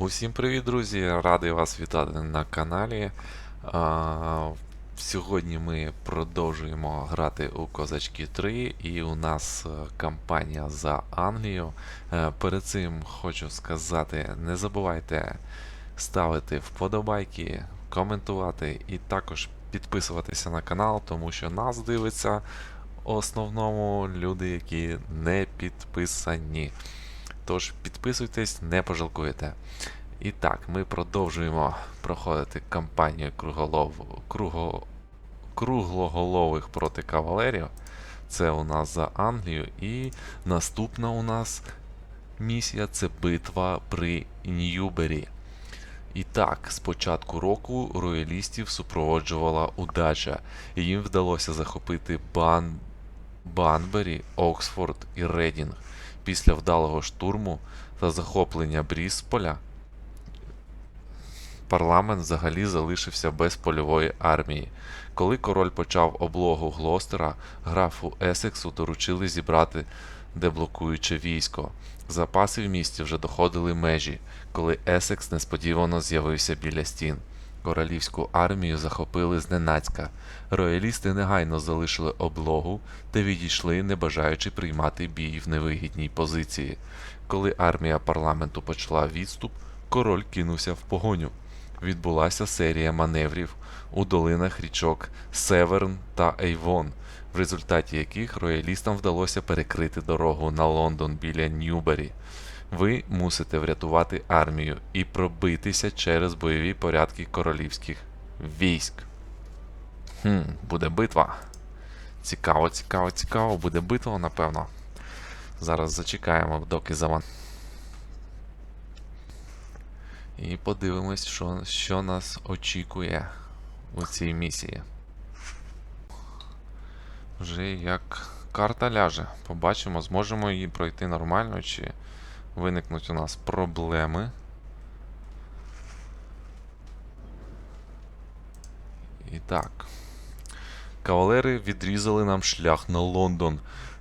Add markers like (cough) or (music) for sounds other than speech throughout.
Усім привіт, друзі! Радий вас вітати на каналі. А, сьогодні ми продовжуємо грати у Козачки 3, і у нас е, кампанія за Англію. Е, перед цим хочу сказати: не забувайте ставити вподобайки, коментувати і також підписуватися на канал, тому що нас дивиться в основному люди, які не підписані. Тож підписуйтесь, не пожалкуєте. І так, ми продовжуємо проходити кампанію круголов... круго... круглоголових проти кавалерів. Це у нас за Англію. І наступна у нас місія це битва при Ньюбері. І так, з початку року роялістів супроводжувала удача, їм вдалося захопити Бан... Банбері, Оксфорд і Редінг. Після вдалого штурму та захоплення Брісполя парламент взагалі залишився без польової армії. Коли король почав облогу Глостера, графу Есексу доручили зібрати деблокуюче військо. Запаси в місті вже доходили межі, коли Есекс несподівано з'явився біля стін. Королівську армію захопили зненацька. Роялісти негайно залишили облогу та відійшли, не бажаючи приймати бій в невигідній позиції. Коли армія парламенту почала відступ, король кинувся в погоню. Відбулася серія маневрів у долинах річок Северн та Ейвон, в результаті яких роялістам вдалося перекрити дорогу на Лондон біля Ньюбері. Ви мусите врятувати армію і пробитися через бойові порядки королівських військ. Хм, буде битва. Цікаво, цікаво, цікаво, буде битва, напевно. Зараз зачекаємо, доки заван. І подивимось, що, що нас очікує у цій місії. Вже як карта ляже. Побачимо, зможемо її пройти нормально, чи виникнуть у нас проблеми. І так. Кавалери відрізали нам шлях на Лондон.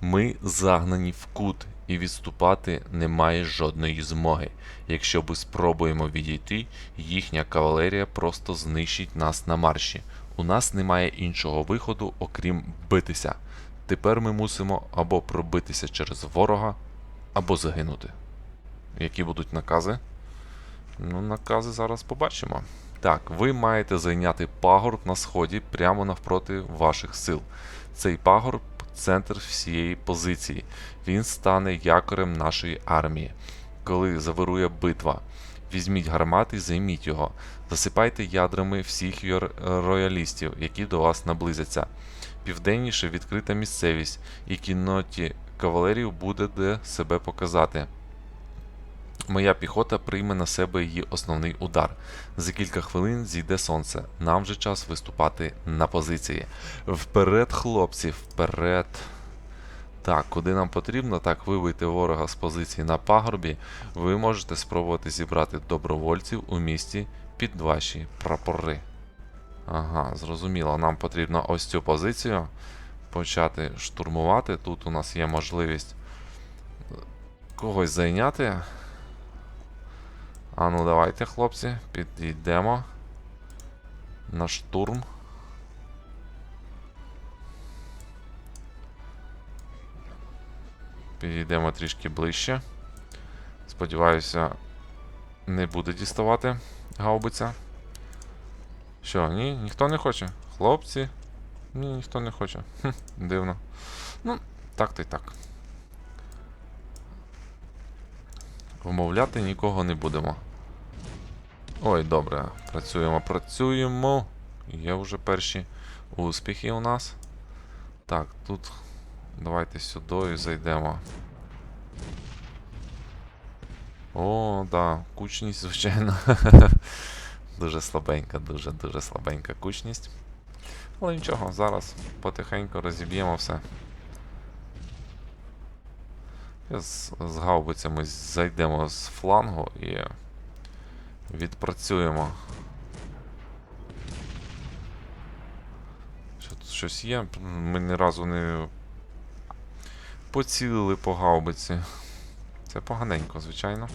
Ми загнані в кут, і відступати немає жодної змоги. Якщо ми спробуємо відійти, їхня кавалерія просто знищить нас на марші. У нас немає іншого виходу, окрім битися. Тепер ми мусимо або пробитися через ворога, або загинути. Які будуть накази? Ну, накази зараз побачимо. Так, ви маєте зайняти пагорб на сході прямо навпроти ваших сил. Цей пагорб центр всієї позиції. Він стане якорем нашої армії. Коли завирує битва, візьміть гармат і займіть його. Засипайте ядрами всіх роялістів, які до вас наблизяться. Південніше відкрита місцевість, і кінноті кавалерів буде де себе показати. Моя піхота прийме на себе її основний удар. За кілька хвилин зійде сонце. Нам вже час виступати на позиції. Вперед, хлопці, вперед. Так, куди нам потрібно, так вибити ворога з позиції на пагорбі. Ви можете спробувати зібрати добровольців у місті під ваші прапори. Ага, зрозуміло. Нам потрібно ось цю позицію почати штурмувати. Тут у нас є можливість когось зайняти. А ну давайте, хлопці, підійдемо на штурм. Підійдемо трішки ближче. Сподіваюся, не буде діставати гаубиця. Що, ні? Ніхто не хоче? Хлопці? Ні, ніхто не хоче. Хм, дивно. Ну, так то й так. Вмовляти нікого не будемо. Ой, добре. Працюємо, працюємо. Є вже перші успіхи у нас. Так, тут давайте сюди і зайдемо. О, да, кучність, звичайно. (laughs) дуже слабенька, дуже-дуже слабенька кучність. Але нічого, зараз потихеньку розіб'ємо все. З, з гаубицями зайдемо з флангу і відпрацюємо. Що тут щось є? Ми ні разу не поцілили по гаубиці. Це поганенько, звичайно.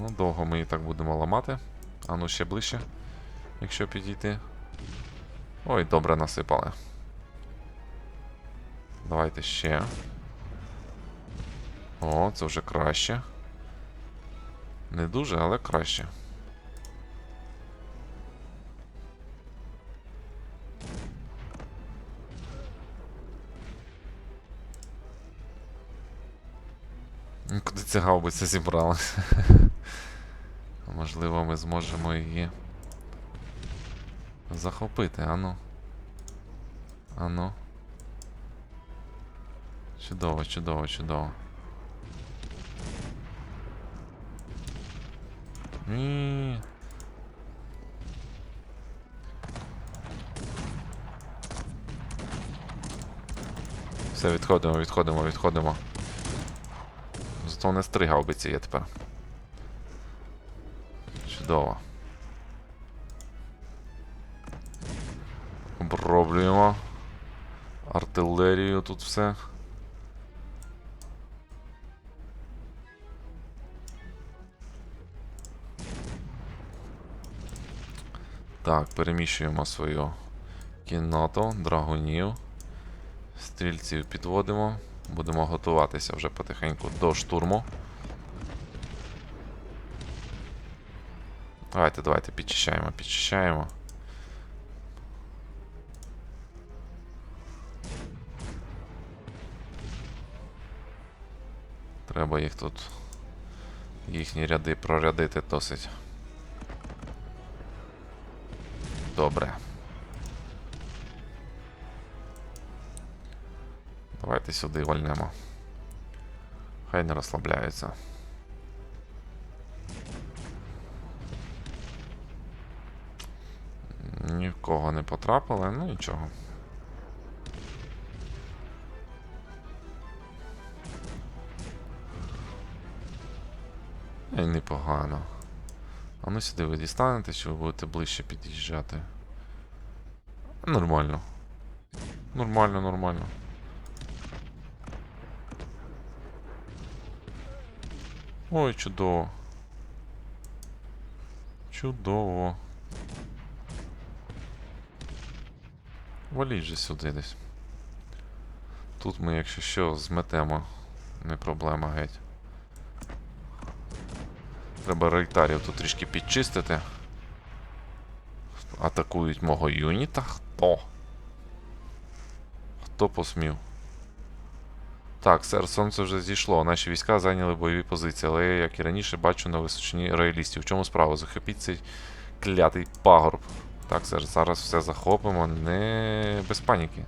Ну, довго ми і так будемо ламати. А ну ще ближче, якщо підійти. Ой, добре насипали. Давайте ще. О, це вже краще. Не дуже, але краще. Ну, Куди ця гаубиця зібралася? (laughs) Можливо, ми зможемо її захопити, ану. Ану. Чудово, чудово, чудово. Ні. Все, відходимо, відходимо, відходимо. Зато не три гаубиці є тепер. Чудово. Оброблюємо. Артилерію тут все. Так, переміщуємо свою кінноту, драгунів. Стрільців підводимо. Будемо готуватися вже потихеньку до штурму. Давайте, давайте, підчищаємо, підчищаємо. Треба їх тут. Їхні ряди прорядити досить. Добре. Давайте сюди вальнемо. Хай не розслабляються. Ні в кого не потрапили, ну нічого. Ей, непогано. А ну сюди ви дістанете, чи ви будете ближче під'їжджати? Нормально. Нормально, нормально. Ой, чудово. Чудово. Валіть же сюди десь. Тут ми, якщо що, зметемо. Не проблема геть. Треба рейтарів тут трішки підчистити. Атакують мого юніта. Хто? Хто посмів? Так, сер, сонце вже зійшло. Наші війська зайняли бойові позиції, але я, як і раніше, бачу на височині роялістів. В чому справа? Захопіть цей клятий пагорб. Так, сер, зараз все захопимо. Не без паніки.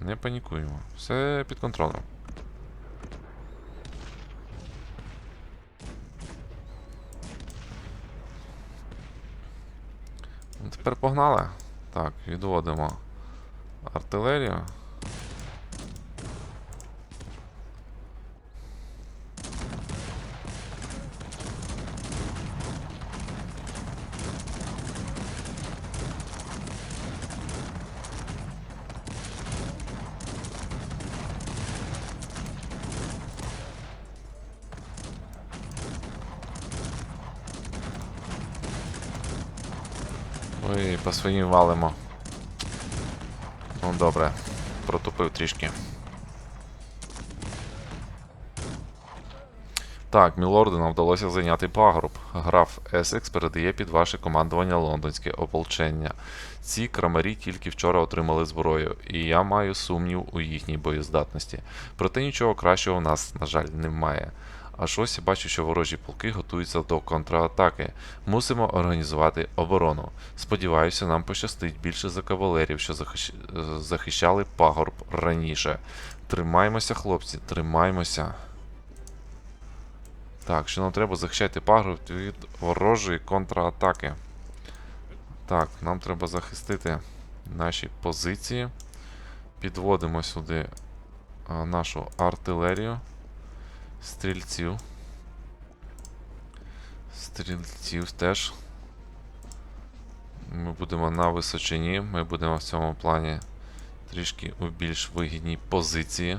Не панікуємо. Все під контролем. Тепер погнали. Так, відводимо артилерію. По своїм валимо. Ну добре, протупив трішки. Так, мілорди, нам вдалося зайняти пагорб. Граф Есекс передає під ваше командування лондонське ополчення. Ці крамарі тільки вчора отримали зброю, і я маю сумнів у їхній боєздатності. Проте нічого кращого в нас, на жаль, немає. Аж ось я бачу, що ворожі полки готуються до контратаки. Мусимо організувати оборону. Сподіваюся, нам пощастить більше за кавалерів, що захищ... захищали пагорб раніше. Тримаймося, хлопці, тримаймося. Так, що нам треба захищати пагорб від ворожої контратаки. Так, нам треба захистити наші позиції. Підводимо сюди нашу артилерію. Стрільців. Стрільців теж. Ми будемо на височині, ми будемо в цьому плані трішки у більш вигідній позиції.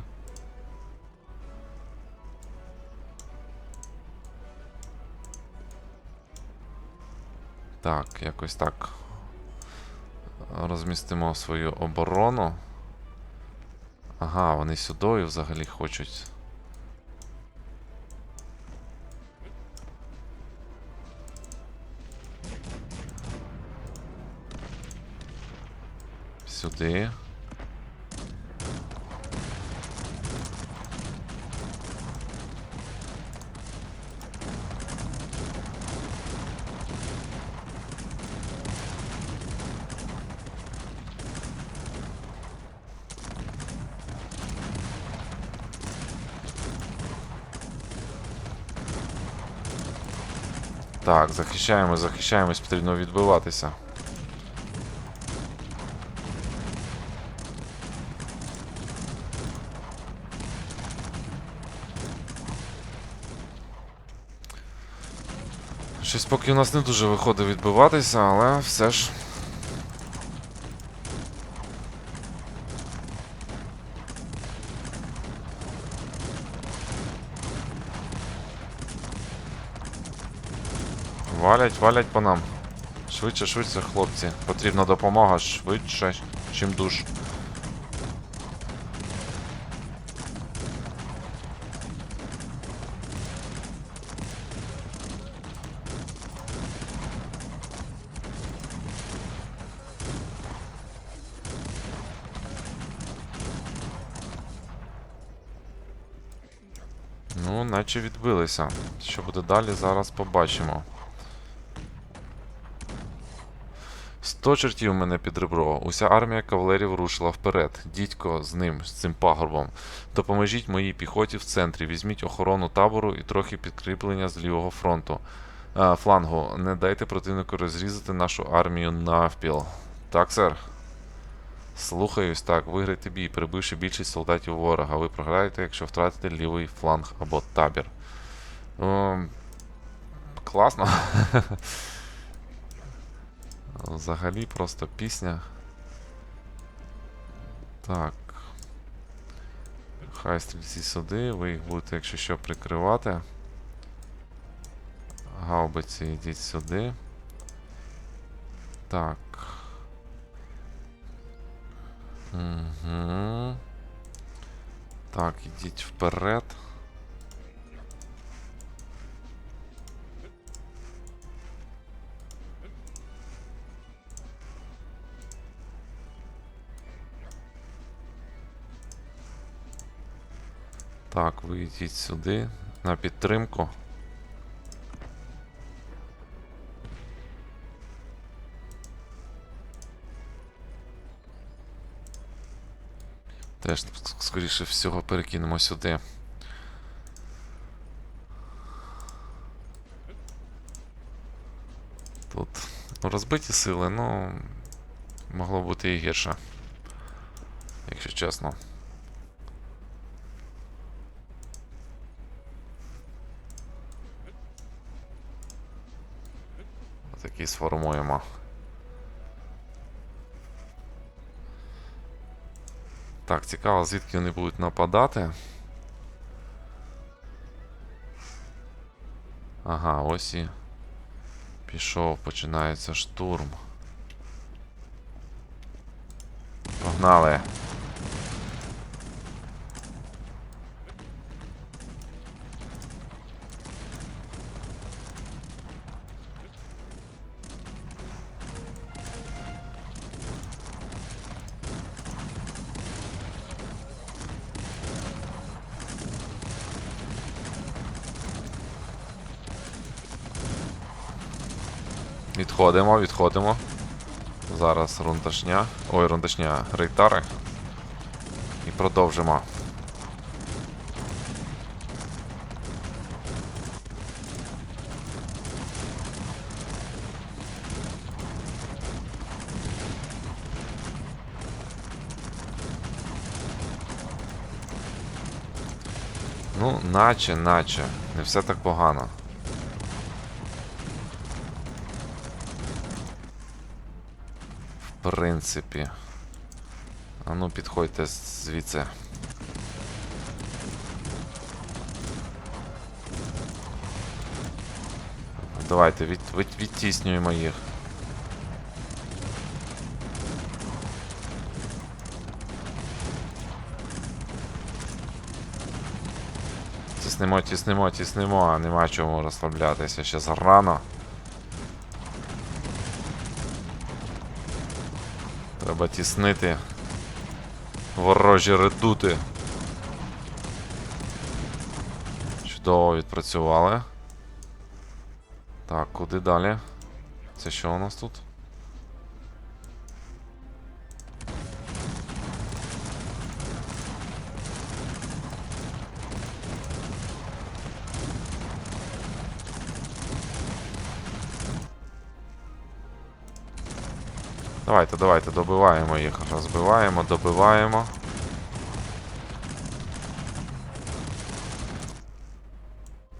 Так, якось так розмістимо свою оборону. Ага, вони сюдою взагалі хочуть. Сюди. Так, захищаємось, захищаємось, потрібно відбиватися. Щось поки у нас не дуже виходить відбиватися, але все ж. Валять, валять по нам. Швидше, швидше, хлопці. Потрібна допомога швидше, чим душ. Ну, наче відбилися. Що буде далі, зараз побачимо. Сто чертів мене під ребро. Уся армія кавалерів рушила вперед. Дідько з ним, з цим пагорбом. Допоможіть моїй піхоті в центрі. Візьміть охорону табору і трохи підкріплення з лівого фронту. А, флангу. Не дайте противнику розрізати нашу армію навпіл. Так, сер. Слухаюсь, так, виграйте бій, прибивши більшість солдатів ворога. Ви програєте, якщо втратите лівий фланг або табір. Ем, класно. (laughs) Взагалі просто пісня. Так. Хай стрільці сюди, ви їх будете, якщо що, прикривати. Гаубиці йдіть сюди. Так. Угу. Так, ідіть вперед. Так, ви йдіть сюди на підтримку. Теж, скоріше всього, перекинемо сюди. Тут розбиті сили, ну могло бути і гірше. Якщо чесно. Такий сформуємо. Так, цікаво, звідки вони будуть нападати. Ага, ось і пішов, починається штурм. Погнали. Відходимо, відходимо. Зараз рундашня. Ой, рундашня, рейтари. І продовжимо. Ну, наче, наче. Не все так погано. принципі. А ну, підходьте звідси. Давайте від, від, відтіснюємо їх. Тиснимо, тіснимо, тіснимо, а нема чому розслаблятися ще рано. Треба тіснити. Ворожі редути. Чудово відпрацювали. Так, куди далі? Це що у нас тут? Давайте, давайте, добиваємо їх. Розбиваємо, добиваємо.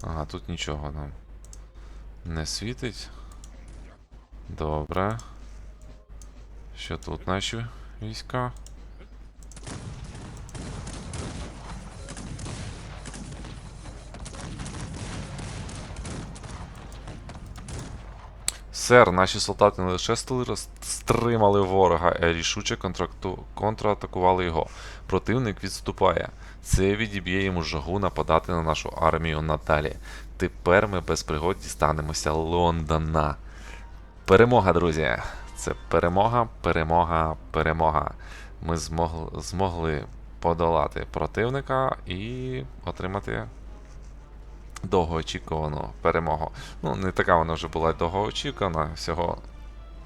Ага, тут нічого нам не світить. Добре. Що тут наші війська? Сер, наші солдати не лише стали стримали ворога, рішуче контракту... контратакували його. Противник відступає. Це відіб'є йому жагу нападати на нашу армію надалі. Тепер ми без пригод дістанемося Лондона. Перемога, друзі! Це перемога, перемога, перемога. Ми змогли, змогли подолати противника і отримати довгоочікувану перемогу. Ну, не така вона вже була довгоочікувана. Всього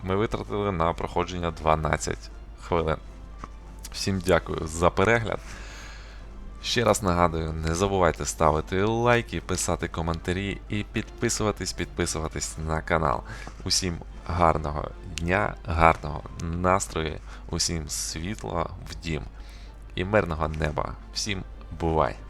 ми витратили на проходження 12 хвилин. Всім дякую за перегляд. Ще раз нагадую, не забувайте ставити лайки, писати коментарі і підписуватись, підписуватись на канал. Усім гарного дня, гарного настрою, усім світла в дім і мирного неба. Всім бувай!